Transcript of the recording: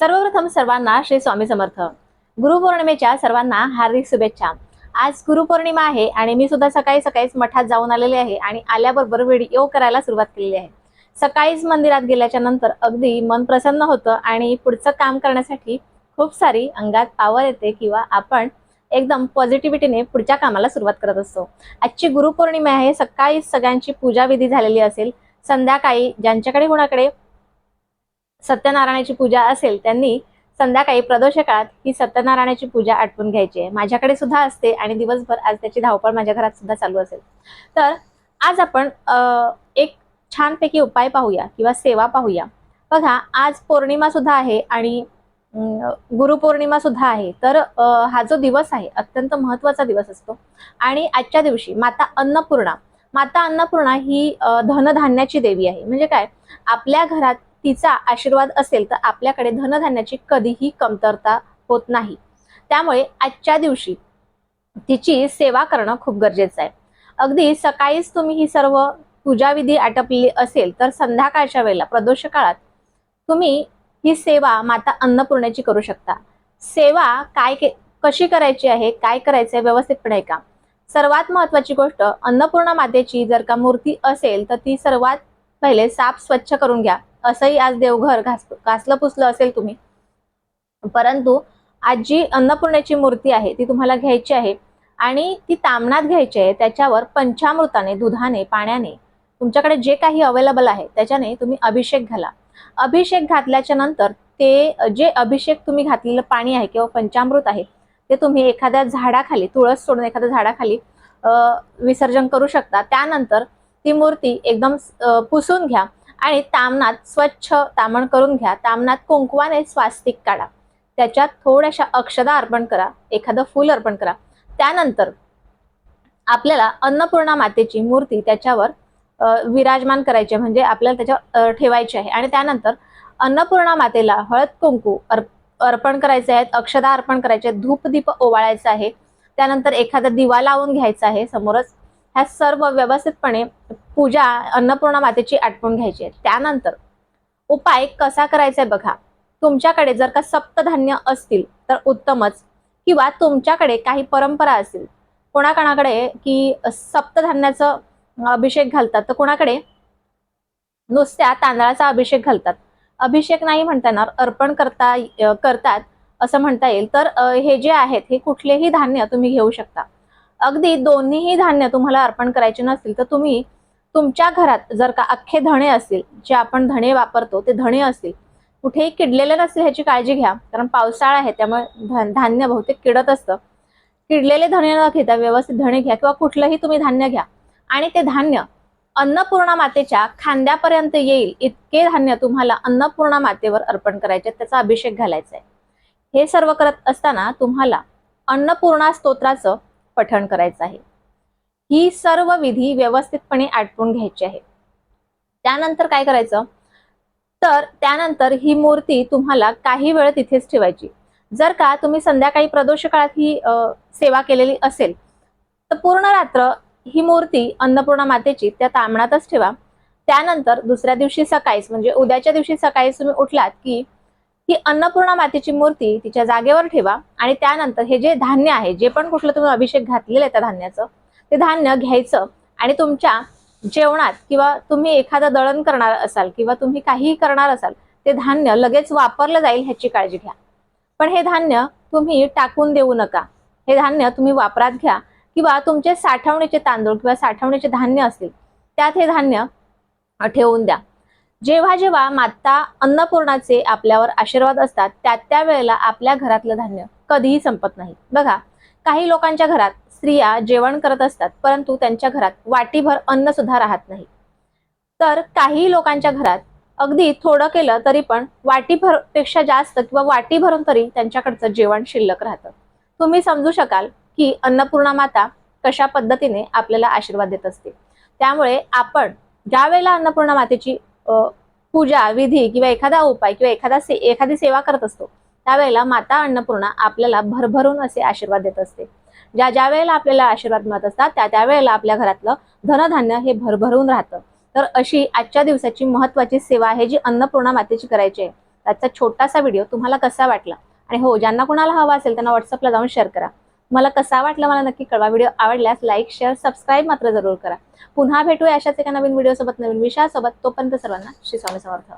सर्वप्रथम सर्वांना श्री स्वामी समर्थ. गुरुपौर्णिमेच्या सर्वांना हार्दिक शुभेच्छा. आज गुरुपौर्णिमा आहे आणि मी सुद्धा सकाळी सकाळीच मठात जाऊन आलेले आहे आणि आल्याबरोबर व्हिडिओ करायला सुरुवात केलेली आहे. सकाळीच मंदिरात गेल्याच्यानंतर अगदी मन प्रसन्न होतं आणि पुढचं काम करण्यासाठी खूप सारी अंगात पावर येते किंवा आपण एकदम पॉझिटिव्हिटीने पुढच्या कामाला सुरुवात करत असतो. आजची गुरुपौर्णिमा आहे सकाळी सगळ्यांची पूजा विधी झालेली असेल. संध्याकाळी ज्यांच्याकडे कोणाकडे सत्यनारायणाची पूजा असेल त्यांनी संध्याकाळी प्रदोष काळात ही सत्यनारायणाची पूजा आटपून घ्यायची आहे. माझ्याकडे सुद्धा असते आणि दिवसभर आज त्याची धावपळ माझ्या घरात सुद्धा चालू असेल. तर आज आपण एक छानपैकी उपाय पाहूया किंवा सेवा पाहूया. बघा आज पौर्णिमा सुद्धा आहे आणि गुरुपौर्णिमा सुद्धा आहे. तर हा जो दिवस आहे अत्यंत महत्त्वाचा दिवस असतो. आणि आजच्या दिवशी माता अन्नपूर्णा माता अन्नपूर्णा ही धनधान्याची देवी आहे. म्हणजे काय? आपल्या घरात तिचा आशीर्वाद असेल तर आपल्याकडे धनधान्याची कधीही कमतरता होत नाही. त्यामुळे आजच्या दिवशी तिची सेवा करणं खूप गरजेचं आहे. अगदी सकाळीच तुम्ही ही सर्व पूजाविधी आटपलेली असेल तर संध्याकाळच्या वेळेला प्रदोष काळात तुम्ही ही सेवा माता अन्नपूर्णेची करू शकता. सेवा काय के- कशी करायची आहे काय करायचं आहे व्यवस्थितपणे का सर्वात महत्वाची गोष्ट अन्नपूर्णा मातेची जर का मूर्ती असेल तर ती सर्वात पहिले साफ स्वच्छ करून घ्या. असंही आज देवघर घास घासलं पुसलं असेल तुम्ही. परंतु आज जी अन्नपूर्णेची मूर्ती आहे ती तुम्हाला घ्यायची आहे आणि ती तामणात घ्यायची आहे. त्याच्यावर पंचामृताने दुधाने पाण्याने तुमच्याकडे जे काही अवेलेबल आहे त्याच्याने तुम्ही अभिषेक घाला. अभिषेक घातल्याच्या नंतर ते जे अभिषेक तुम्ही घातलेलं पाणी आहे किंवा पंचामृत आहे ते तुम्ही एखाद्या झाडाखाली तुळस सोडून एखाद्या झाडाखाली विसर्जन करू शकता. त्यानंतर ती मूर्ती एकदम पुसून घ्या. आणि तामणात स्वच्छ तामण करून घ्या. तामणात कुंकवाने स्वास्तिक काढा. त्याच्यात थोड्याशा अक्षदा अर्पण करा. एखादं फूल अर्पण करा. त्यानंतर आपल्याला अन्नपूर्णा मातेची मूर्ती त्याच्यावर विराजमान करायची म्हणजे आपल्याला त्याच्यावर ठेवायची आहे. आणि त्यानंतर अन्नपूर्णा मातेला हळद कुंकू अर्प अर्पण करायचे आहेत. अक्षदा अर्पण करायचे आहेत. धूपदीप ओवाळायचा आहे. त्यानंतर एखादा दिवा लावून घ्यायचा आहे. समोरच ह्या सर्व व्यवस्थितपणे पूजा अन्नपूर्णा मातेची आटपून घ्यायची आहे. त्यानंतर उपाय कसा करायचा आहे बघा. तुमच्याकडे जर का सप्तधान्य असतील तर उत्तमच. किंवा तुमच्याकडे काही परंपरा असतील कोणाकोणाकडे की सप्तधान्याचं अभिषेक घालतात तर कोणाकडे? नुसत्या तांदळाचा अभिषेक घालतात. अभिषेक नाही म्हणता येणार अर्पण करता करतात असं म्हणता येईल. तर हे जे आहेत हे कुठलेही धान्य तुम्ही घेऊ शकता. अगदी दोन्हीही धान्य तुम्हाला अर्पण करायचे नसतील तर तुम्ही तुमच्या घरात जर का अख्खे धणे असतील जे आपण धणे वापरतो ते धणे असतील कुठेही किडलेले नसतील ह्याची काळजी घ्या. कारण पावसाळा आहे त्यामुळे धान्य बहुतेक किडत असतं. किडलेले धणे न घेता व्यवस्थित धणे घ्या किंवा कुठलंही तुम्ही धान्य घ्या. आणि ते धान्य अन्नपूर्णा मातेच्या खांद्यापर्यंत येईल इतके धान्य तुम्हाला अन्नपूर्णा मातेवर अर्पण करायचे त्याचा अभिषेक घालायचा आहे. हे सर्व करत असताना तुम्हाला अन्नपूर्णा स्तोत्राचं पठण करायचं आहे. ही सर्व विधी व्यवस्थितपणे आटपून घ्यायची आहे. त्यानंतर काय करायचं? तर त्यानंतर ही मूर्ती तुम्हाला काही वेळ तिथेच ठेवायची. जर का तुम्ही संध्याकाळी प्रदोष काळात ही सेवा केलेली असेल तर पूर्ण रात्र ही मूर्ती अन्नपूर्णा मातेची त्या तामणातच ठेवा. त्यानंतर दुसऱ्या दिवशी सकाळीच म्हणजे उद्याच्या दिवशी सकाळीच तुम्ही उठलात की ही अन्नपूर्णा मातेची मूर्ती तिच्या जागेवर ठेवा आणि त्यानंतर हे जे धान्य आहे जे पण कुठलं तुम्ही अभिषेक घातलेलं आहे त्या धान्याचं ते धान्य घ्यायचं आणि तुमच्या जेवणात किंवा तुम्ही एखादं दळण करणार असाल किंवा तुम्ही काहीही करणार असाल ते धान्य लगेच वापरलं जाईल ह्याची काळजी घ्या. पण हे धान्य तुम्ही टाकून देऊ नका. हे धान्य तुम्ही वापरात घ्या किंवा तुमचे साठवणीचे तांदूळ किंवा साठवणीचे धान्य असतील त्यात हे धान्य ठेवून द्या. जेव्हा जेव्हा माता अन्नपूर्णाचे आपल्यावर आशीर्वाद असतात त्या त्या वेळेला आपल्या घरातलं धान्य कधीही संपत नाही. बघा काही लोकांच्या घरात स्त्रिया जेवण करत असतात परंतु त्यांच्या घरात वाटीभर अन्न सुद्धा राहत नाही. तर काही लोकांच्या घरात अगदी थोडं केलं तरी पण वाटीभरपेक्षा जास्त किंवा वाटी भरून तरी त्यांच्याकडचं जेवण शिल्लक राहतं. तुम्ही समजू शकाल की अन्नपूर्णा माता कशा पद्धतीने आपल्याला आशीर्वाद देत असते. त्यामुळे आपण ज्या वेळेला अन्नपूर्णा मातेची पूजा विधी किंवा एखादा उपाय किंवा एखादा से एखादी सेवा करत असतो त्यावेळेला माता अन्नपूर्णा आपल्याला भरभरून असे आशीर्वाद देत असते. ज्या ज्या वेळेला आपल्याला आशीर्वाद मिळत असतात त्या त्यावेळेला आपल्या घरातलं धनधान्य हे भरभरून राहतं. तर अशी आजच्या दिवसाची महत्वाची सेवा आहे जी अन्नपूर्णा मातेची करायची आहे. त्याचा छोटासा व्हिडिओ तुम्हाला कसा वाटला? आणि हो ज्यांना कोणाला हवा असेल त्यांना व्हॉट्सअपला जाऊन शेअर करा. मला कसा वाटला मला नक्की कळवा. व्हिडिओ आवडल्यास लाईक शेअर सबस्क्राईब मात्र जरूर करा. पुन्हा भेटूया अशाच एका नवीन व्हिडिओसोबत नवीन विषयासोबत. तोपर्यंत सर्वांना श्री स्वामी समर्थ.